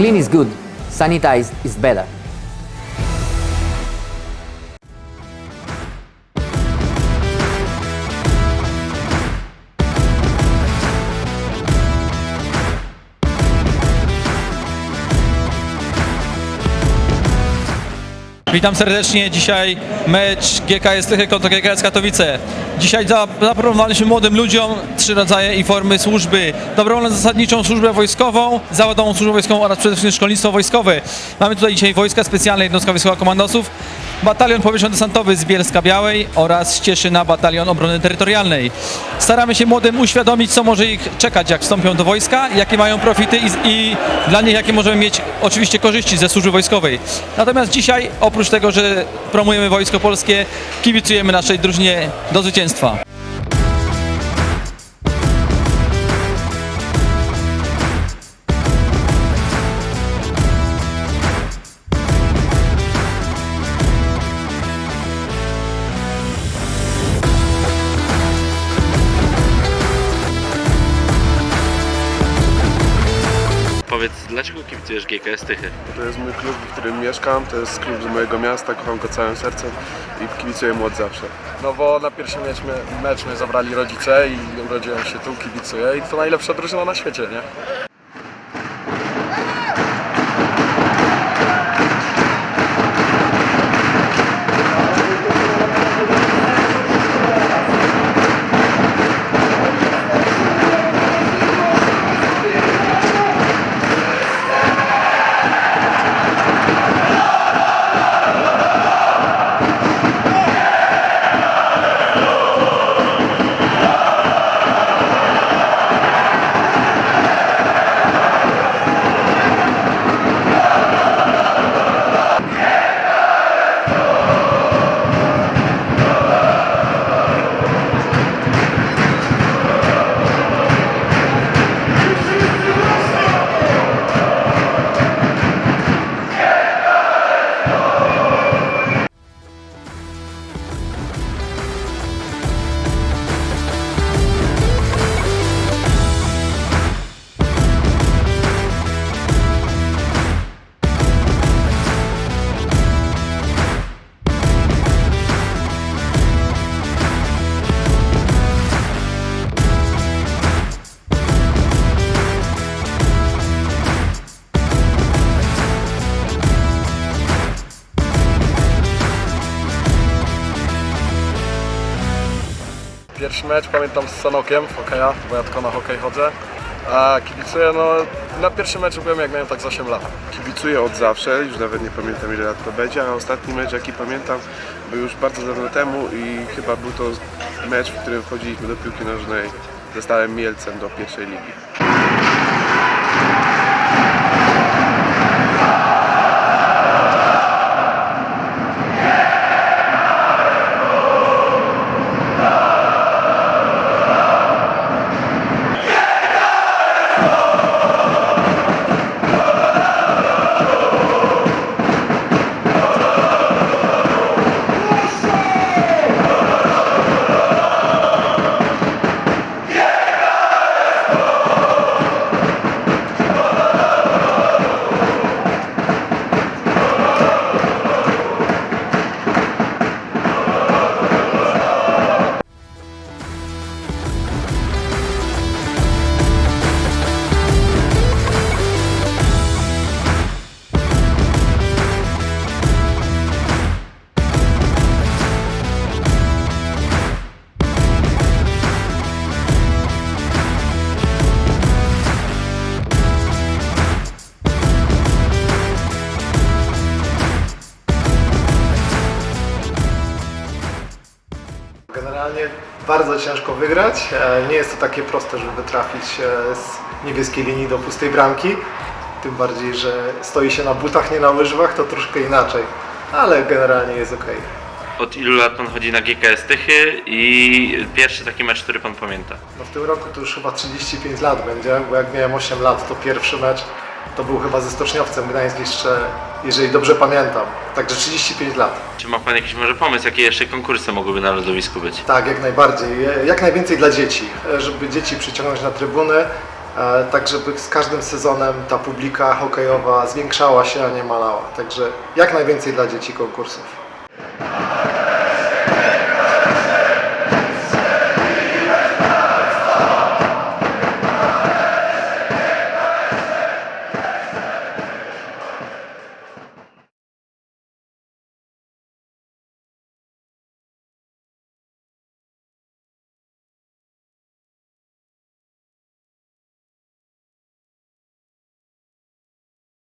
Clean is good, sanitized is better. Witam serdecznie. Dzisiaj mecz GKS Tychy kontra GKS Katowice. Dzisiaj za- zaproponowaliśmy młodym ludziom trzy rodzaje i formy służby. Dobrowolną zasadniczą służbę wojskową, zawodową służbę wojskową oraz przede wszystkim szkolnictwo wojskowe. Mamy tutaj dzisiaj Wojska Specjalne Jednostka Wojskowa Komandosów, Batalion Powietrzno-Desantowy z Bielska Białej oraz Cieszyna Batalion Obrony Terytorialnej. Staramy się młodym uświadomić, co może ich czekać, jak wstąpią do wojska, jakie mają profity i, i dla nich jakie możemy mieć oczywiście korzyści ze służby wojskowej. Natomiast dzisiaj, oprócz tego, że promujemy Wojsko Polskie, kibicujemy naszej drużynie do zwycięstwa. Powiedz, dlaczego kibicujesz GKS Tychy? To jest mój klub, w którym mieszkam, to jest klub z mojego miasta, kocham go całym sercem i kibicuję mu od zawsze. No bo na pierwszy mecz, mnie- mecz mnie zabrali rodzice i urodziłem się tu, kibicuję i to najlepsza drużyna na świecie, nie? Pierwszy mecz pamiętam z Sanokiem w hokeja, bo ja tylko na hokej chodzę. A kibicuję, no na pierwszym meczu byłem jak miałem tak z 8 lat. Kibicuję od zawsze, już nawet nie pamiętam ile lat to będzie, a ostatni mecz jaki pamiętam był już bardzo dawno temu i chyba był to mecz, w którym wchodziliśmy do piłki nożnej ze Stałym Mielcem do pierwszej ligi. Generalnie bardzo ciężko wygrać. E, Nie jest to takie proste, żeby trafić e, z niebieskiej linii do pustej bramki. Tym bardziej, że stoi się na butach, nie na łyżwach, to troszkę inaczej. Ale generalnie jest ok. Od ilu lat pan chodzi na GKS Tychy i pierwszy taki mecz, który pan pamięta? No w tym roku to już chyba 35 lat będzie, bo jak miałem 8 lat, to pierwszy mecz to był chyba ze Stoczniowcem Gdańsk jeszcze, jeżeli dobrze pamiętam. Także 35 lat. Czy ma pan jakiś może pomysł, jakie jeszcze konkursy mogłyby na lodowisku być? Tak, jak najbardziej. Jak najwięcej dla dzieci, e, żeby dzieci przyciągnąć na trybuny. e, tak żeby z każdym sezonem ta publika hokejowa zwiększała się, a nie malała. Także jak najwięcej dla dzieci konkursów.